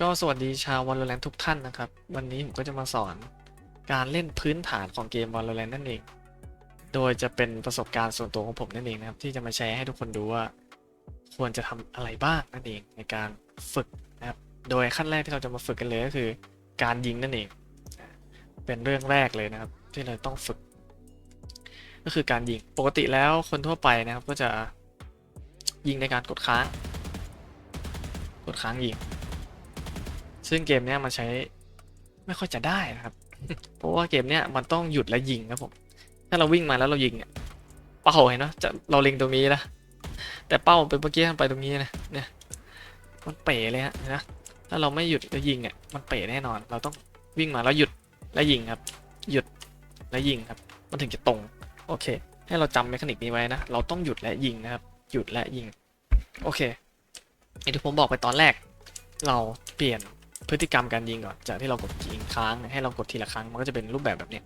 ก็สวัสดีชาว Valorant ทุกท่านนะครับ วันนี้ผมก็จะมาสอนการเล่นพื้นฐานของเกม Valorant นั่นเอง โดยจะเป็นประสบการณ์ส่วนตัวของผมนั่นเองนะครับ ที่จะมาแชร์ให้ทุกคนดูว่า ควรจะทำอะไรบ้างนั่นเองในการฝึกนะครับ โดยขั้นแรกที่เราจะมาฝึกกันเลยก็คือ การยิงนั่นเอง เป็นเรื่องแรกเลยนะครับ ที่เราต้องฝึก ก็คือการยิงปกติแล้วคนทั่วไปนะครับก็จะยิงในการกดค้าง กดค้างยิง ซึ่งเกมเนี้ยมันใช้ไม่ค่อยจะได้นะครับ เพราะว่าเกมเนี้ยมันต้องหยุดและยิงครับผม ถ้าเราวิ่งมาแล้วเรายิงเนี่ยเป้าเห็นเนาะจะเราเล็งตรงนี้นะ แต่เป้าเป็นเมื่อกี้มันไปตรงนี้นะเนี่ยมันเป๋เลยฮะนะถ้าเราไม่หยุดแล้วยิงอะมันเป๋แน่นอน เราต้องวิ่งมาแล้วหยุดและยิงครับ หยุดและยิงครับ มันถึงจะตรง โอเค ให้เราจำเมคานิกนี้ไว้นะ เราต้องหยุดและยิงนะครับ หยุดและยิง โอเคอย่างที่ผมบอกไปตอนแรก เราเปลี่ยน พฤติกรรมการยิงก่อนจากที่เรากดยิงค้างให้เรากดทีละครั้งมันก็จะเป็นรูปแบบแบบนี้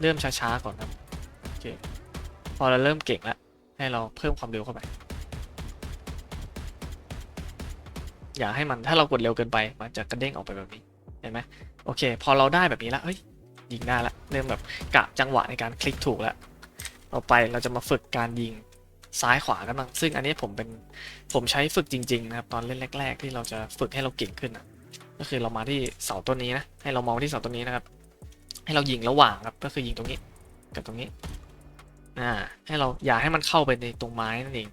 เริ่มช้าๆก่อนครับโอเคพอเราเริ่มเก่งแล้วให้เราเพิ่มความเร็วเข้าไป อย่าให้มันถ้าเรากดเร็วเกินไปมันจะกระเด้งออกไปแบบนี้เห็นไหมโอเค พอเราได้แบบนี้แล้วเฮ้ยยิงได้ละเริ่มแบบกะจังหวะในการคลิกถูกแล้วต่อไปเราจะมาฝึกการยิง ซ้ายขวากันบ้างซึ่งอันนี้ผมเป็นผมใช้ฝึกจริงๆนะครับตอนเล่นแรก ๆ ที่เราจะฝึกให้เราเก่งขึ้นนะก็คือเรามาที่เสาต้นนี้นะให้เรามองที่เสาต้นนี้นะครับ ให้เรายิงระหว่างครับก็คือยิงตรงนี้กับตรงนี้อ่าให้เราอย่าให้มันเข้าไปในตรงไม้นั่นเอง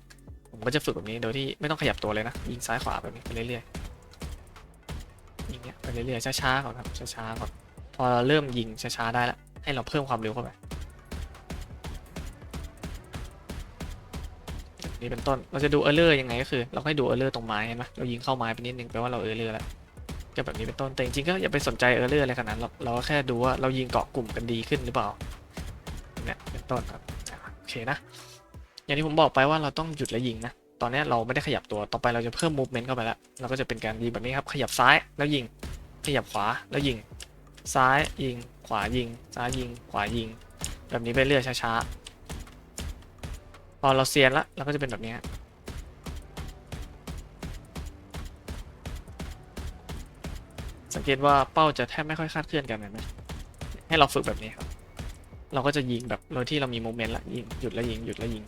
ผมก็จะฝึกแบบนี้โดยที่ไม่ต้องขยับตัวเลยนะยิงซ้ายขวาแบบนี้ไปเรื่อยๆยิงเนี้ยไปเรื่อยๆช้าๆก่อนครับช้าๆก่อนพอเราเริ่มยิงช้าๆได้แล้วให้เราเพิ่มความเร็วเข้าไป นี่เป็นต้น เราจะดูเออร์เลอร์ยังไงก็คือ เราให้ดูเออร์เลอร์ตรงไม้เห็นไหมเรายิงเข้าไม้ไปนิดนึงแปลว่าเราเออร์เลอร์แล้วก็แบบนี้เป็นต้นแต่จริงๆก็อย่าไปสนใจเออร์เลอร์อะไรขนาดนั้นหรอกเราก็แค่ดูว่าเรายิงเกาะกลุ่มกันดีขึ้นหรือเปล่าเนี่ยเป็นต้นครับโอเคนะ อย่างที่ผมบอกไปว่าเราต้องหยุดและยิงนะตอนนี้เราไม่ได้ขยับตัวต่อไปเราจะเพิ่ม movement เข้าไปแล้วเราก็จะเป็นการยิงแบบนี้ครับขยับซ้ายแล้วยิง ขยับขวาแล้วยิง ซ้ายยิง ขวายิง ซ้ายยิง ขวายิง แบบนี้ไปเรื่อยช้าๆ อเราเซียนละเราก็จะเป็นแบบนี้สังเกตว่าเป้าจะแทบไม่ค่อยคาดเคลื่อนกันเห็นไหมให้เราฝึกแบบนี้ครับ เราก็จะยิงแบบโดยที่เรามีโมเมนต์ละยิงหยุดแล้วยิงหยุดแล้วยิง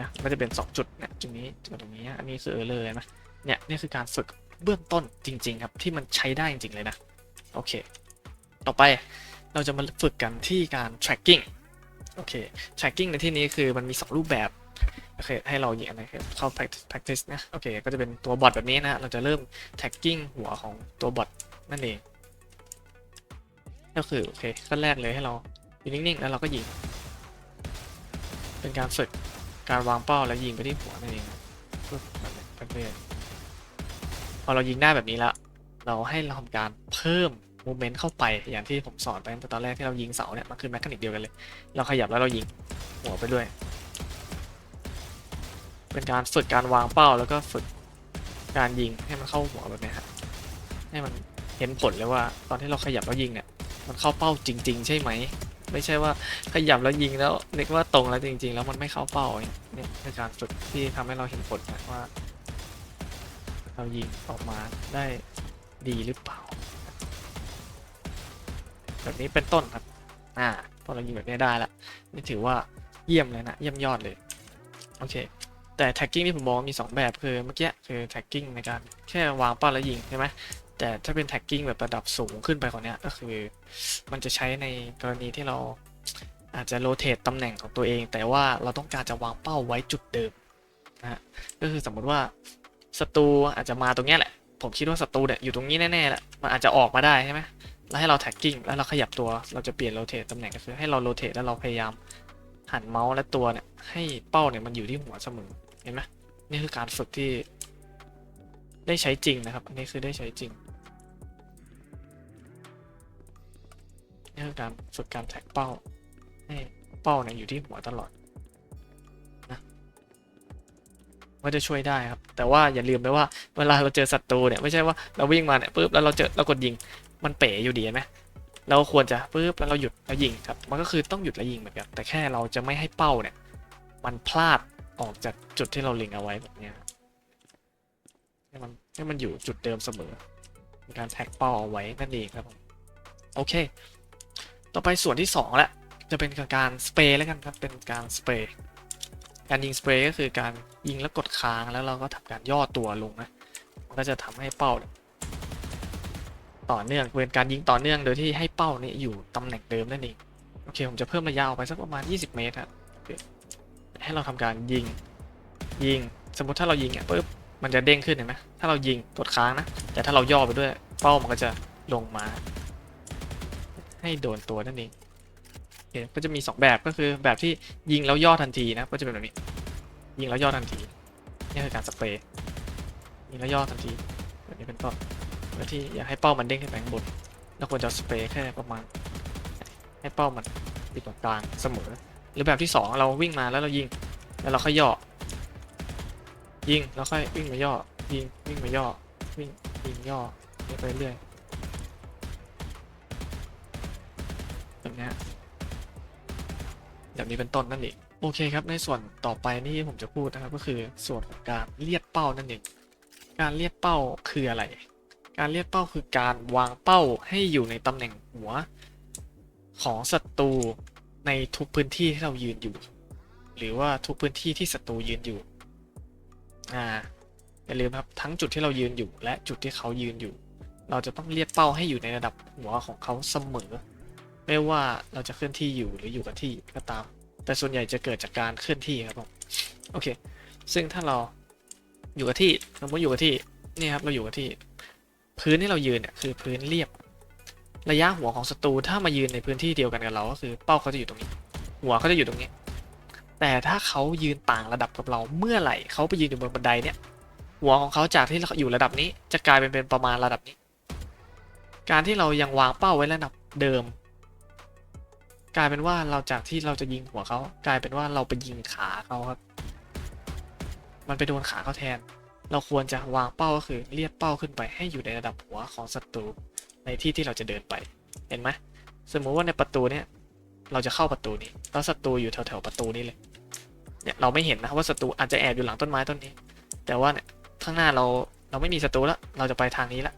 นะมันจะเป็น 2 จุดนะจุดนี้จุดตรงนี้อันนี้คือเออเลยนะเนี่ยนี่คือการฝึกเบื้องต้นจริง ๆ ครับที่มันใช้ได้จริง ๆ เลยนะ โอเค ต่อไปเราจะมาฝึกกันที่การ tracking โอเค tracking ในที่นี้คือมันมี 2 รูปแบบ โอเค ให้เราอย่างไรครับเข้า practice practice นะ โอเค ก็จะเป็นตัวบอทแบบนี้นะ เราจะเริ่ม tagging หัวของตัวบอทนั่นเอง ก็คือ โอเคขั้นแรกเลยให้เราอยู่นิ่ง ๆ แล้วเราก็ยิง เป็นการฝึกการวางเป้าแล้วยิงไปที่หัวนั่นเองปึ๊บแบบนี้ไปเรื่อยพอเรายิงได้แบบนี้แล้ว เราให้เราทำการเพิ่ม มูเมนต์เข้าไปอย่างที่ผมสอนไปตั้งแต่ตอนแรกที่เรายิงเสาเนี่ยมันคือแมคานิกเดียวกันเลย เราขยับแล้วเรายิงหัวไปด้วย เป็นการฝึกการวางเป้าแล้วก็ฝึกการยิงให้มันเข้าหัวแบบนี้ยฮะให้มันเห็นผลเลยว่าตอนที่เราขยับแล้วยิงเนี่ย มันเข้าเป้าจริง ๆ ใช่ไหม ไม่ใช่ว่าขยับแล้วยิงแล้วนึกว่าตรงแล้วจริง ๆ แล้วมันไม่เข้าเป้าเนี่ยคือการฝึกที่ทำให้เราเห็นผลนะว่า เรายิงออกมาได้ดีหรือเปล่า แบบนี้เป็นต้นครับ อ่า พอเรายิงแบบนี้ได้ละนี่ถือว่าเยี่ยมเลยนะเยี่ยมยอดเลย โอเค แต่ tagging ที่ผมบอกว่ามี 2 แบบคือเมื่อกี้คือ tagging ในการแค่วางเป้าแล้วยิงใช่ไหมแต่ถ้าเป็น tagging แบบระดับสูงขึ้นไปกว่านี้ก็คือ มันจะใช้ในกรณีที่เราอาจจะโรเตตตำแหน่งของตัวเอง แต่ว่าเราต้องการจะวางเป้าไว้จุดเดิมนะฮะก็คือสมมติว่าศัตรูอาจจะมาตรงเนี้ยแหละ ผมคิดว่าศัตรูเนี่ยอยู่ตรงนี้แน่ๆแหละมันอาจจะออกมาได้ใช่ไหม แล้วให้เรา tagging แล้วเราขยับตัวเราจะเปลี่ยนโรเตตตำแหน่งก็คือให้เราโรเตตแล้วเราพยายามหันเมาส์และตัวเนี่ย ให้เป้าเนี่ยมันอยู่ที่หัวเสมอเห็นไหมนี่คือการฝึกที่ ได้ใช้จริงนะครับอันนี้คือได้ใช้จริงนี่คือการฝึกการแท็กเป้าให้เป้าเนี่ยอยู่ที่หัวตลอดนะว่าจะช่วยได้ครับ แต่ว่าอย่าลืมไปว่าเวลาเราเจอศัตรูเนี่ยไม่ใช่ว่าเราวิ่งมาเนี่ยปุ๊บแล้วเราเจอเรากดยิง มันเป๋อยู่ดีไหมเราควรจะปุ๊บแล้วเราหยุดแล้วยิงครับ มันก็คือต้องหยุดแล้วยิงเหมือนกัน แต่แค่เราจะไม่ให้เป้าเนี่ย มันพลาดออกจากจุดที่เราเล็งเอาไว้แบบนี้ให้มันให้มันอยู่จุดเดิมเสมอการแท็กเป้าเอาไว้นั่นเองครับผมโอเค ต่อไปส่วนที่สองละจะเป็นการสเปรย์แล้วกันครับ เป็นการสเปรย์ การยิงสเปรย์ก็คือการยิงแล้วกดค้างแล้วเราก็ทำการย่อตัวลงนะ มันก็จะทำให้เป้าเนี่ย ต่อเนื่องเป็นการยิงต่อเนื่องโดยที่ให้เป้าเนี่ยอยู่ตำแหน่งเดิมนั่นเองโอเคผมจะเพิ่มระยะออกไปสักประมาณ 20 เมตรครับให้เราทำการยิงยิงสมมติถ้าเรายิงอะปุ๊บมันจะเด้งขึ้นเห็นไหมถ้าเรายิงกดค้างนะ แต่ถ้าเราย่อไปด้วยเป้ามันก็จะลงมา ให้โดนตัวนั่นเองโอเคก็จะมี 2 แบบก็คือแบบที่ยิงแล้วย่อทันทีนะก็จะเป็นแบบนี้ ยิงแล้วย่อทันทีนี่คือการสเปรย์ยิงแล้วย่อทันทีแบบนี้เป็นต้น เพื่อที่อยากให้เป้ามันเด้งขึ้นไปข้างบนเราควรจะสเปรย์แค่ประมาณ ให้เป้ามันอยู่ตรงกลางเสมอ หรือแบบที่ 2 เราวิ่งมาแล้วเรายิง แล้วเราค่อยย่อ ยิงแล้วค่อยวิ่งมาย่อ ยิงวิ่งมาย่อ วิ่งยิงย่อไปเรื่อยแบบนี้ยแบบนี้เป็นต้นนั่นเองโอเคครับในส่วนต่อไปนี่ผมจะพูดนะครับก็คือส่วนการเลียดเป้านั่นเองการเลียดเป้าคืออะไร การเลียดเป้าคือการวางเป้าให้อยู่ในตำแหน่งหัว ของศัตรูในทุกพื้นที่ที่เรายืนอยู่ หรือว่าทุกพื้นที่ที่ศัตรูยืนอยู่อ่าอย่าลืมครับทั้งจุดที่เรายืนอยู่ และจุดที่เขายืนอยู่ เราจะต้องเลียดเป้าให้อยู่ในระดับหัวของเขาเสมอ ไม่ว่าเราจะเคลื่อนที่อยู่หรืออยู่กับที่ก็ตาม แต่ส่วนใหญ่จะเกิดจากการเคลื่อนที่ครับผมโอเค ซึ่งถ้าเราอยู่กับที่สมมติอยู่กับที่นี่ครับเราอยู่กับที่ พื้นที่เรายืนเนี่ยคือพื้นเรียบ ระยะหัวของศัตรูถ้ามายืนในพื้นที่เดียวกันกับเราก็คือเป้าเขาจะอยู่ตรงนี้ หัวเขาจะอยู่ตรงนี้ แต่ถ้าเขายืนต่างระดับกับเราเมื่อไหร่เขาไปยืนอยู่บนบันไดเนี่ย หัวของเขาจากที่อยู่ระดับนี้ จะกลายเป็นเป็นประมาณระดับนี้ การที่เรายังวางเป้าไว้ระดับเดิม กลายเป็นว่าเราจากที่เราจะยิงหัวเขากลายเป็นว่าเราไปยิงขาเขาครับ มันไปโดนขาเขาแทน เราควรจะวางเป้าก็คือเลียดเป้าขึ้นไปให้อยู่ในระดับหัวของศัตรูในที่ที่เราจะเดินไป เห็นไหมสมมุติว่าในประตูเนี่ยเราจะเข้าประตูนี้ แล้วศัตรูอยู่แถวๆประตูนี้เลย เนี่ยเราไม่เห็นนะว่าศัตรูอาจจะแอบอยู่หลังต้นไม้ต้นนี้ แต่ว่าเนี่ยข้างหน้าเราเราไม่มีศัตรูแล้ว เราจะไปทางนี้ละ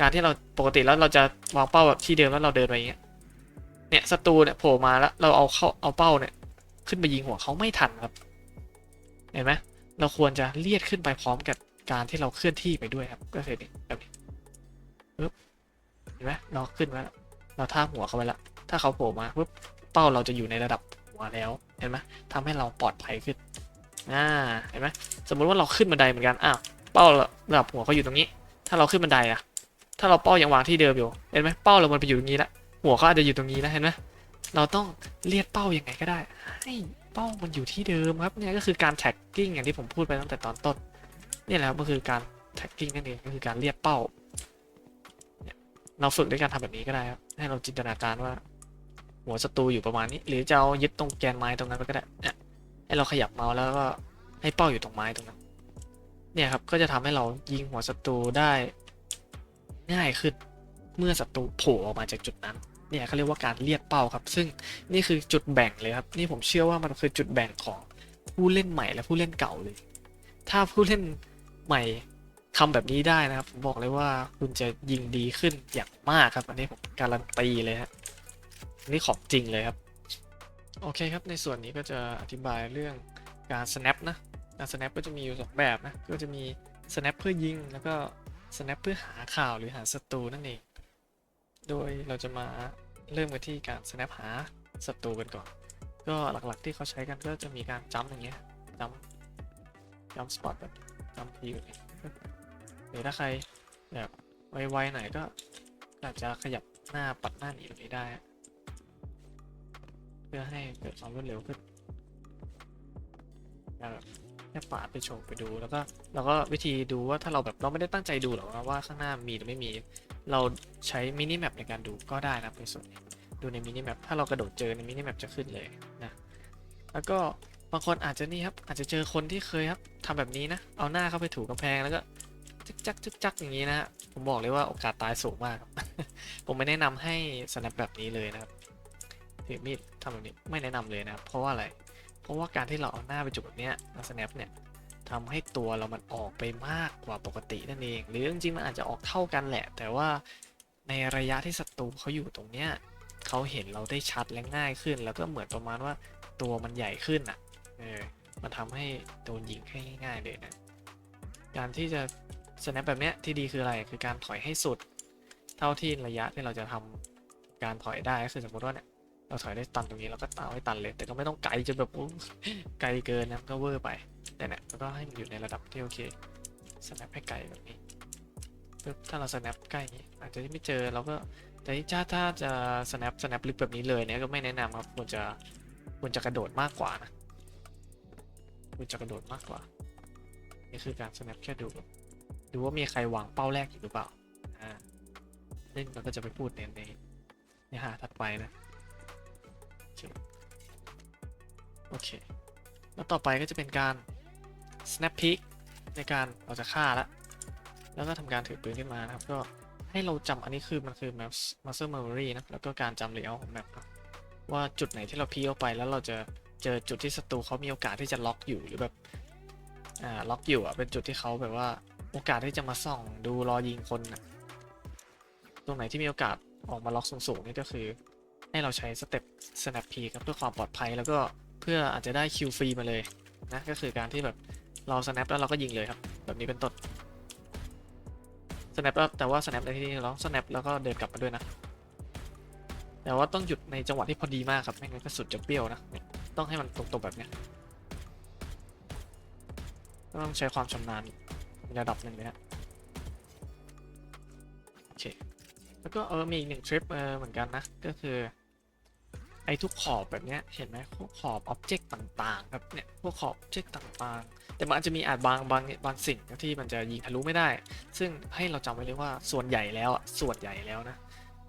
การที่เราปกติแล้วเราจะวางเป้าแบบที่เดิมแล้วเราเดินไปอย่างเงี้ย เนี่ยศัตรูเนี่ยโผล่มาแล้วเราเอาเข้าเอาเป้าเนี่ยขึ้นไปยิงหัวเขาไม่ทันครับ เห็นไหมเราควรจะเลียดขึ้นไปพร้อมกับ การที่เราเคลื่อนที่ไปด้วยครับ ก็คือนี่แบบนี้ปึ๊บเห็นไหมเราขึ้นมาเราท่าหัวเขาไว้แล้วถ้าเขาโผล่มาปึ๊บเป้าเราจะอยู่ในระดับหัวแล้วเห็นไหมทำให้เราปลอดภัยขึ้นอ่าเห็นไหมสมมุติว่าเราขึ้นบันไดเหมือนกันอ้าวเป้าระดับหัวเขาอยู่ตรงนี้ ถ้าเราขึ้นบันไดอะถ้าเราเป้ายังวางที่เดิมอยู่เห็นไหมเป้าเรามันไปอยู่ตรงนี้ละหัวเขาอาจจะอยู่ตรงนี้นะเห็นไหมเราต้องเลียดเป้ายังไงก็ได้ให้เป้ามันอยู่ที่เดิมครับเนี่ยก็คือการแท็กกิ้งอย่างที่ผมพูดไปตั้งแต่ตอนต้น นี่แหละครับก็คือการแท็กกิ้งนั่นเองก็คือการเลียดเป้า เราฝึกด้วยการทำแบบนี้ก็ได้ครับ ให้เราจินตนาการว่า หัวศัตรูอยู่ประมาณนี้ หรือจะเอายึดตรงแกนไม้ตรงนั้นก็ได้เนี่ยให้เราขยับเมาส์แล้วก็ให้เป้าอยู่ตรงไม้ตรงนั้น เนี่ยครับ ก็จะทำให้เรายิงหัวศัตรูได้ง่ายขึ้นเมื่อศัตรูโผล่ออกมาจากจุดนั้น เนี่ยเขาเรียกว่าการเลียดเป้าครับ ซึ่งนี่คือจุดแบ่งเลยครับ นี่ผมเชื่อว่ามันคือจุดแบ่งของผู้เล่นใหม่และผู้เล่นเก่าเลย ถ้าผู้เล่น ใหม่ทำแบบนี้ได้นะครับ ผมบอกเลยว่าคุณจะยิงดีขึ้นอย่างมากครับ อันนี้ผมการันตีเลยฮะอันนี่ของจริงเลยครับ โอเคครับในส่วนนี้ก็จะอธิบายเรื่องการ snap นะการ snap ก็จะมีอยู่สองแบบนะก็จะมี snap เพื่อยิง แล้วก็ snap เพื่อหาข่าวหรือหาศัตรูนั่นเอง โดยเราจะมาเริ่มกันที่การ snap หาศัตรูกันก่อน ก็หลักๆที่เขาใช้กันก็จะมีการจัมอย่างเงี้ยจัมจัมสปอตแบบ จัมป์พีแบบนี้หรือถ้าใครแบบไวๆหน่อยก็อาจจะขยับหน้าปัดหน้าหนีแบบนี้ได้ เพื่อให้เกิดความรวดเร็วขึ้นแบบแค่ปาดไปโฉบไปดูแล้วก็เราก็วิธีดูว่าถ้าเราแบบเราไม่ได้ตั้งใจดูหรอกนะว่าข้างหน้ามีหรือไม่มี เราใช้มินิแมปในการดูก็ได้นะครับในส่วนดูในมินิแมปถ้าเรากระโดดเจอในมินิแมปจะขึ้นเลยนะแล้วก็างคนอาจจะนี่ครับ อาจจะเจอคนที่เคยครับทำแบบนี้นะ เอาหน้าเข้าไปถูกำแพงแล้วก็จึกจักจึกจักอย่างนี้นะฮะผมบอกเลยว่าโอกาสตายสูงมากครับ ผมไม่แนะนำให้สแนปแบบนี้เลยนะครับถือมีดทำแบบนี้ไม่แนะนำเลยนะครับ เพราะว่าอะไร เพราะว่าการที่เราเอาหน้าไปจุกแบบเนี้ยแล้วสแนปเนี่ยทำให้ตัวเรามันออกไปมากกว่าปกตินั่นเอง หรือจริงๆมันอาจจะออกเท่ากันแหละ แต่ว่าในระยะที่ศัตรูเขาอยู่ตรงเนี้ยเขาเห็นเราได้ชัดและง่ายขึ้น แล้วก็เหมือนประมาณว่าตัวมันใหญ่ขึ้นอะ เออมันทำให้โดนยิงให้ง่ายๆเลยนะ การที่จะ snap แบบเนี้ยที่ดีคืออะไร คือการถอยให้สุด เท่าที่ระยะที่เราจะทำการถอยได้ก็คือสมมติว่าเนี่ยเราถอยได้ตันตรงนี้เราก็ตามให้ตันเลย แต่ก็ไม่ต้องไกลจนแบบไกลเกินนะก็เวอร์ไปแต่เนี่ยแล้วก็ให้มันอยู่ในระดับที่โอเค snap ให้ไกลแบบนี้ปึ๊บถ้าเรา snap ใกล้อางนี้อาจจะไม่เจอเราก็แต่ถ้าถ้าจะ snap snap ลึกแบบนี้เลยเนี่ยก็ไม่แนะนำครับควรจะควรจะกระโดดมากกว่านะ ควรจะกระโดดมากกว่า นี่คือการ snap แค่ดู ดูว่ามีใครวางเป้าแรกอยู่หรือเปล่าอ่าซึ่งเราก็จะไปพูดในในเนื้อหาถัดไปนะ โอเคโอเค แล้วต่อไปก็จะเป็นการ snap peek ในการเราจะฆ่าแล้วแล้วก็ทำการถือปืนขึ้นมานะครับ ก็ให้เราจำอันนี้คือมันคือ map muscle memory นะ แล้วก็การจำ layout ของ map ว่าจุดไหนที่เราพีออกไปแล้วเราจะ เจอจุดที่ศัตรูเขามีโอกาสที่จะล็อกอยู่หรือแบบอ่าล็อกอยู่อะเป็นจุดที่เขาแบบว่าโอกาสที่จะมาส่องดูรอยิงคนนะตรงไหนที่มีโอกาสออกมาล็อกสูงๆนี่ก็คือ ให้เราใช้สเต็ป snap p ครับเพื่อความปลอดภัยแล้วก็เพื่ออาจจะได้คิวฟรีมาเลยนะก็คือการที่แบบเรา snap แล้วเราก็ยิงเลยครับ แบบนี้เป็นต้น snap แล้วแต่ว่า snap ในที่นี้เรา snap แล้วก็เดินกลับมาด้วยนะแต่ว่าต้องหยุดในจังหวะที่พอดีมากครับไม่งั้นก็สุดจะเบี้ยวนะเนี่ย ต้องให้มันตรงๆแบบเนี้ยต้องใช้ความชำนาญระดับหนึ่งเลยฮะโอเคแล้วก็เออมีอีกหนึ่งทริปเออเหมือนกันนะ ก็คือไอ้ทุกขอบแบบเนี้ยเห็นไหมพวกขอบอ็อบเจกต์ต่างๆครับเนี่ยพวกขอบอ็อบเจกต์ต่างๆ แต่มันอาจจะมีอาจบางบางบางสิ่งที่มันจะยิงทะลุไม่ได้ ซึ่งให้เราจำไว้เลยว่าส่วนใหญ่แล้วส่วนใหญ่แล้วนะ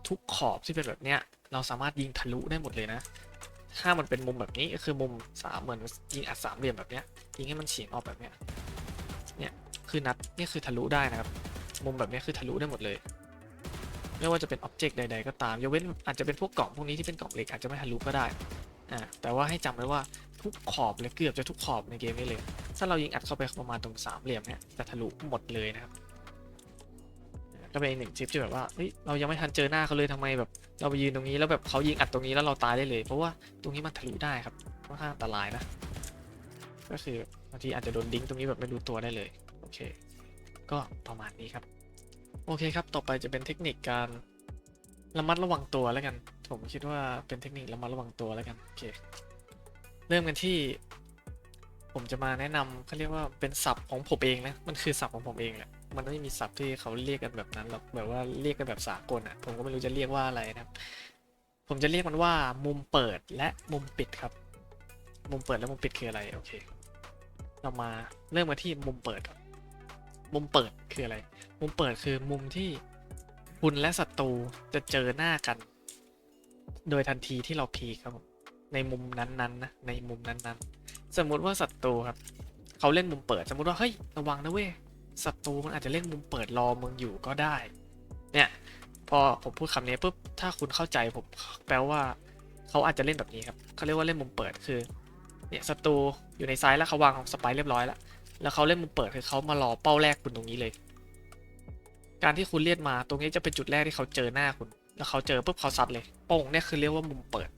ทุกขอบที่เป็นแบบเนี้ยเราสามารถยิงทะลุได้หมดเลยนะ ถ้ามันเป็นมุมแบบนี้ก็คือมุมสามเหมือนยิงอัดสามเหลี่ยมแบบเนี้ยยิงให้มันเฉียงออกแบบเนี้ยคือนัดนี่คือทะลุได้นะครับ มุมแบบนี้คือทะลุได้หมดเลย ไม่ว่าจะเป็นอ็อบเจกต์ใด ๆ ก็ตามยกเว้นอาจจะเป็นพวกกล่องพวกนี้ที่เป็นกล่องเหล็กอาจจะไม่ทะลุก็ได้อ่าแต่ว่าให้จำไว้ว่าทุกขอบเลยเกือบจะทุกขอบในเกมนี้เลย ถ้าเรายิงอัดเข้าไปประมาณตรงสามเหลี่ยมเนี่ยจะทะลุหมดเลยนะครับ ก็เป็นอีกหนึ่งทริปที่แบบว่าเฮ้ยเรายังไม่ทันเจอหน้าเขาเลยทำไมแบบเราไปยืนตรงนี้แล้วแบบเขายิงอัดตรงนี้แล้วเราตายได้เลย เพราะว่าตรงนี้มันทะลุได้ครับค่อนข้างอันตรายนะ ก็คือบางทีอาจจะโดนดิ้งตรงนี้แบบไม่รู้ตัวได้เลยโอเค ก็ประมาณนี้ครับ โอเคครับ ต่อไปจะเป็นเทคนิคการระมัดระวังตัวแล้วกัน ผมคิดว่าเป็นเทคนิคระมัดระวังตัวแล้วกันโอเคเริ่มกันที่ผมจะมาแนะนำเขาเรียกว่าเป็นศัพท์ของผมเองนะ มันคือศัพท์ของผมเองแหละ มันไม่มีศัพท์ที่เขาเรียกกันแบบนั้นหรอกแบบว่าเรียกกันแบบสากลอะ ผมก็ไม่รู้จะเรียกว่าอะไรนะครับ ผมจะเรียกมันว่ามุมเปิดและมุมปิดครับ มุมเปิดและมุมปิดคืออะไรโอเค เรามาเริ่มกันที่มุมเปิดมุมเปิดคืออะไร มุมเปิดคือมุมที่คุณและศัตรูจะเจอหน้ากัน โดยทันทีที่เราพีครับในมุมนั้นๆนะในมุมนั้นๆ สมมุติว่าศัตรูครับ เขาเล่นมุมเปิด สมมุติว่าเฮ้ยระวังนะเว้ย ศัตรูมันอาจจะเล่นมุมเปิดรอมึงอยู่ก็ได้ เนี่ยพอผมพูดคำนี้ปุ๊บถ้าคุณเข้าใจผมแปลว่าเขาอาจจะเล่นแบบนี้ครับเขาเรียกว่าเล่นมุมเปิดคือเนี่ยศัตรูอยู่ในซ้ายแล้วเขาวางสไปร์เรียบร้อยแล้วแล้วเขาเล่นมุมเปิดคือเขามารอเป้าแรกคุณตรงนี้เลย การที่คุณเลียดมาตรงนี้จะเป็นจุดแรกที่เขาเจอหน้าคุณ แล้วเขาเจอปุ๊บเขาซัดเลยโป้งเนี่ยคือเรียกว่ามุมเปิด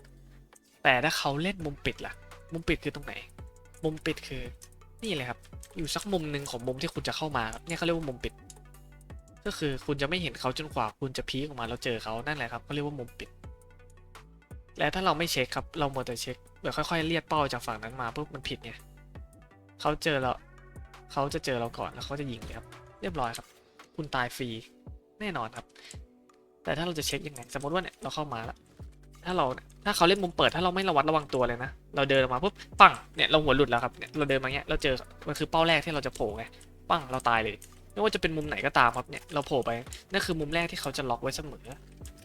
แต่ถ้าเขาเล่นมุมปิดล่ะ มุมปิดคือตรงไหน มุมปิดคือ นี่เลยครับ อยู่สักมุมหนึ่งของมุมที่คุณจะเข้ามาครับเนี่ยเขาเรียกว่ามุมปิด ก็คือคุณจะไม่เห็นเขาจนกว่าคุณจะพีคออกมาแล้วเจอเขานั่นแหละครับเขาเรียกว่ามุมปิด และถ้าเราไม่เช็คครับเราโมวแต่เช็คแบบค่อยๆเลียดเป้าจากฝั่งนั้นมาปุ๊บมันผิดไงเขาเจอเราเขาจะเจอเราก่อนแล้วเขาจะยิงเลยครับ เรียบร้อยครับ คุณตายฟรีแน่นอนครับ แต่ถ้าเราจะเช็คยังไงสมมติว่าเนี่ยเราเข้ามาแล้ว ถ้าเราถ้าเขาเล่นมุมเปิดถ้าเราไม่ระวัดระวังตัวเลยนะ เราเดินออกมาปุ๊บปังเนี่ยเราหัวหลุดแล้วครับเนี่ยเราเดินมาเนี้ยเราเจอมันคือเป้าแรกที่เราจะโผล่ไงปังเราตายเลย ไม่ว่าจะเป็นมุมไหนก็ตามครับเนี่ยเราโผล่ไปนั่นคือมุมแรกที่เขาจะล็อกไว้เสมอ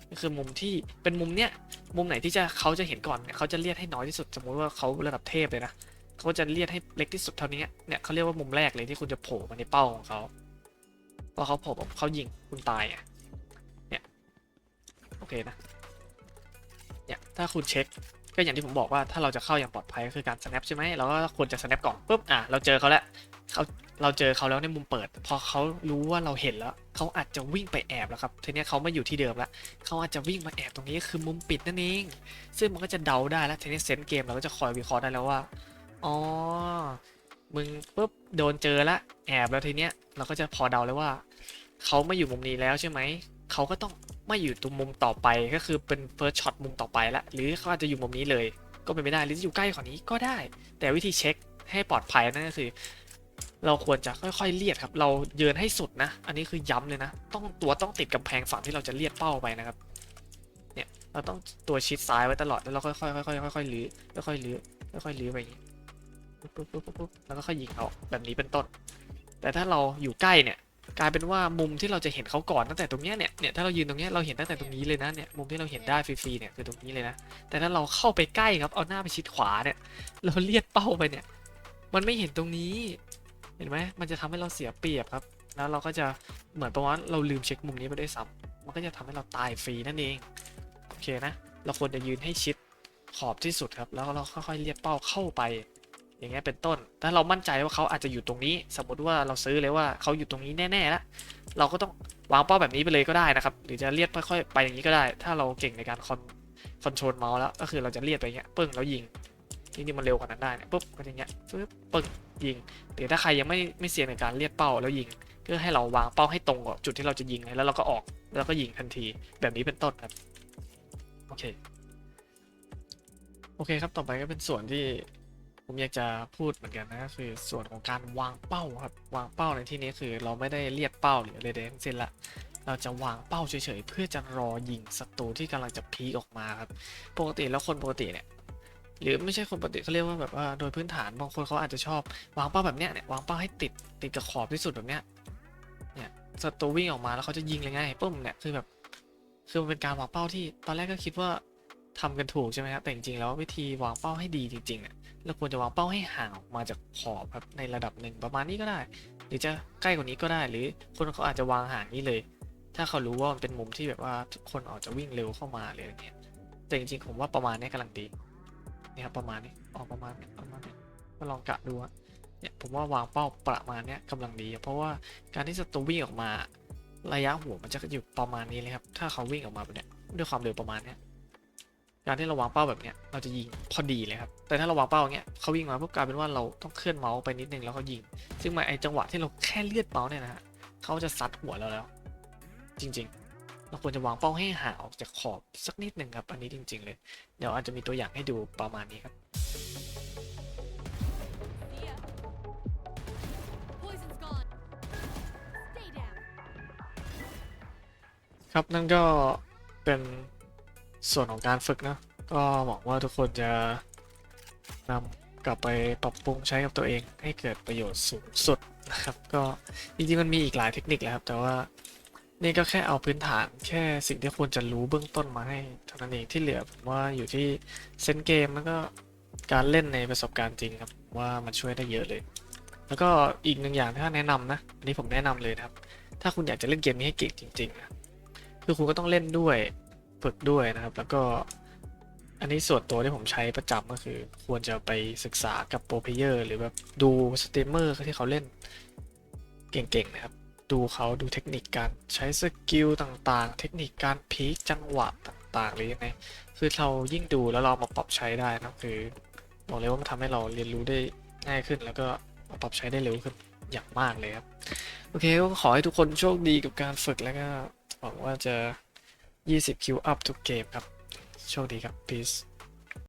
นี่คือมุมที่เป็นมุมเนี้ยมุมไหนที่จะเขาจะเห็นก่อนเนี่ยเขาจะเลียดให้น้อยที่สุดสมมติว่าเขาระดับเทพเลยนะเขาจะเลียดให้เล็กที่สุดเท่านี้เนี่ยเขาเรียกว่ามุมแรกเลยที่คุณจะโผล่มาในเป้าของเขาพอเขาโผล่ปุ๊บเขายิงคุณตายอะเนี่ยโอเคนะ เนี่ยถ้าคุณเช็คก็อย่างที่ผมบอกว่าถ้าเราจะเข้าอย่างปลอดภัยก็คือการ snap ใช่ไหมเราก็ควรจะ snap ก่อนปุ๊บอะเราเจอเขาแล้วเขาเราเจอเขาแล้วในมุมเปิด พอเขารู้ว่าเราเห็นแล้วเขาอาจจะวิ่งไปแอบแล้วครับทีนี้เขาไม่อยู่ที่เดิมแล้วเขาอาจจะวิ่งมาแอบตรงนี้คือมุมปิดนั่นเอง ซึ่งมันก็จะเดาได้แล้วทีนี้เซนเกมเราก็จะคอยวิเคราะห์ได้แล้วว่าอ๋อมึงปุ๊บโดนเจอละแอบแล้วทีเนี้ยเราก็จะพอเดาเลยว่าเขาไม่อยู่มุมนี้แล้วใช่ไหม เขาก็ต้องไม่อยู่ตรงมุมต่อไปก็คือเป็น first shot มุมต่อไปละหรือเขาอาจจะอยู่มุมนี้เลย ก็เป็นไม่ได้หรือจะอยู่ใกล้กว่านี้ก็ได้ แต่วิธีเช็คให้ปลอดภัยนั่นก็คือ เราควรจะค่อยๆเลียดครับ เราเยินให้สุดนะ อันนี้คือย้ำเลยนะ ต้องตัวต้องติดกำแพงฝั่งที่เราจะเลียดเป้าไปนะครับเนี่ยเราต้องตัวชิดซ้ายไว้ตลอดแล้วเราค่อยๆค่อยๆค่อยๆลื้อค่อยๆลื้อค่อยๆลื้อไปอย่างนี้ปุ๊บปุ๊บปุ๊บปุ๊บแล้วก็ค่อยยิงเขาแบบนี้เป็นต้น แต่ถ้าเราอยู่ใกล้เนี่ย กลายเป็นว่ามุมที่เราจะเห็นเขาก่อนตั้งแต่ตรงเนี้ยเนี่ยเนี่ยถ้าเรายืนตรงเนี้ยเราเห็นตั้งแต่ตรงนี้เลยนะเนี่ยมุมที่เราเห็นได้ฟรีๆเนี่ยคือตรงนี้เลยนะแต่ถ้าเราเข้าไปใกล้ครับเอาหน้าไปชิดขวาเนี่ยเราเลียดเป้าไปเนี่ยมันไม่เห็นตรงนี้เห็นไหมมันจะทำให้เราเสียเปรียบครับ แล้วเราก็จะเหมือนประมาณเราลืมเช็คมุมนี้ไปด้วยซ้ำมันก็จะทำให้เราตายฟรีนั่นเองโอเคนะ เราควรจะยืนให้ชิดขอบที่สุดครับ แล้วเราค่อยๆเลียดเป้าเข้าไป อย่างเงี้ยเป็นต้น ถ้าเรามั่นใจว่าเขาอาจจะอยู่ตรงนี้ สมมติว่าเราซื้อเลยว่าเขาอยู่ตรงนี้แน่ๆแล้วเราก็ต้องวางเป้าแบบนี้ไปเลยก็ได้นะครับ หรือจะเลียดค่อยๆไปอย่างนี้ก็ได้ ถ้าเราเก่งในการคอนคอนโทรลเมาส์แล้ว ก็คือเราจะเลียดไปอย่างเงี้ยปึ้งแล้วยิงจริงๆมันเร็วกว่านั้นได้เนี่ยปุ๊บก็อย่างเงี้ยปึ๊บปึ้งยิงหรือถ้าใครยังไม่ไม่เสี่ยงในการเลียดเป้าแล้วยิงก็ให้เราวางเป้าให้ตรงกับจุดที่เราจะยิงแล้วเราก็ออกแล้วก็ยิงทันทีแบบนี้เป็นต้นครับโอเคโอเคครับต่อไปก็เป็นส่วนที่ ผมอยากจะพูดเหมือนกันนะคือส่วนของการวางเป้าครับวางเป้าในที่นี้คือเราไม่ได้เลียดเป้าหรืออะไรใดทั้งสิ้นละเราจะวางเป้าเฉยๆเพื่อจะรอยิงศัตรูที่กำลังจะพีคออกมาครับปกติแล้วคนปกติเนี่ยหรือไม่ใช่คนปกติเขาเรียกว่าแบบว่าโดยพื้นฐานบางคนเขาอาจจะชอบ วางเป้าแบบเนี้ยเนี่ยวางเป้าให้ติดติดกับขอบที่สุดแบบเนี้ยเนี่ยศัตรูวิ่งออกมาแล้วเขาจะยิงเลยไงปุ้มเนี่ยคือแบบคือมันเป็นการวางเป้าที่ตอนแรกก็คิดว่าทำกันถูกใช่ไหมครับแต่จริงๆแล้ววิธีวางเป้าให้ดีจริงๆเนี่ย เราควรจะวางเป้าให้ห่างออกมาจากขอบครับในระดับหนึ่งประมาณนี้ก็ได้ หรือจะใกล้กว่านี้ก็ได้ หรือคนเขาอาจจะวางห่างนี้เลย ถ้าเขารู้ว่ามันเป็นมุมที่แบบว่าทุกคนอาจจะวิ่งเร็วเข้ามาเลยอย่างเงี้ยแต่จริงๆผมว่าประมาณนี้กำลังดีเนี่ยครับประมาณนี้ออกประมาณนี้ประมาณนี้ก็ลองกะดูเนี่ยผมว่าวางเป้าประมาณนี้กำลังดี เพราะว่าการที่ศัตรูวิ่งออกมาระยะหัวมันจะอยู่ประมาณนี้เลยครับ ถ้าเขาวิ่งออกมาแบบเนี้ยด้วยความเร็วประมาณเนี้ย การที่เราวางเป้าแบบเนี้ยเราจะยิงพอดีเลยครับ แต่ถ้าเราวางเป้าอย่างเงี้ยเขาวิ่งมาปุ๊บกลายเป็นว่าเราต้องเคลื่อนเมาส์ไปนิดนึงแล้วเขายิง ซึ่งมาไอจังหวะที่เราแค่เลือดเมาส์เนี่ยนะฮะเขาจะซัดหัวเราแล้ว จริง ๆ เราควรจะวางเป้าให้ห่างออกจากขอบสักนิดหนึ่งครับ อันนี้จริง ๆ เลย เดี๋ยวอาจจะมีตัวอย่างให้ดูประมาณนี้ครับ See ya. Poison's gone. Stay down. ครับนั่นก็เป็น ส่วนของการฝึกนะ ก็หวังว่าทุกคนจะนำกลับไปปรับปรุงใช้กับตัวเองให้เกิดประโยชน์สูงสุดนะครับ ก็จริงๆมันมีอีกหลายเทคนิคแหละครับ แต่ว่านี่ก็แค่เอาพื้นฐานแค่สิ่งที่ควรจะรู้เบื้องต้นมาให้เท่านั้นเองที่เหลือผมว่าอยู่ที่เซนเกมแล้วก็การเล่นในประสบการณ์จริงครับว่ามันช่วยได้เยอะเลย แล้วก็อีกหนึ่งอย่างที่แนะนำนะอันนี้ผมแนะนำเลยนะครับ ถ้าคุณอยากจะเล่นเกมนี้ให้เก่งจริงๆนะคือคุณก็ต้องเล่นด้วย ฝึกด้วยนะครับ แล้วก็อันนี้ส่วนตัวที่ผมใช้ประจำก็คือ ควรจะไปศึกษากับโปรเพเยอร์หรือแบบดูสตรีมเมอร์ที่เขาเล่นเก่งๆนะครับ ดูเขาดูเทคนิคการใช้สกิลต่างๆ เทคนิคการพีคจังหวะต่างๆหรือยังไงคือเรายิ่งดูแล้วเรามาปรับใช้ได้นะคือบอกเลยว่ามันทำให้เราเรียนรู้ได้ง่ายขึ้น แล้วก็มาปรับใช้ได้เร็วขึ้นอย่างมากเลยครับ โอเคก็ขอให้ทุกคนโชคดีกับการฝึกแล้วก็หวังว่าจะ 20คิวอัพทุกเกมครับ โชคดีครับ peace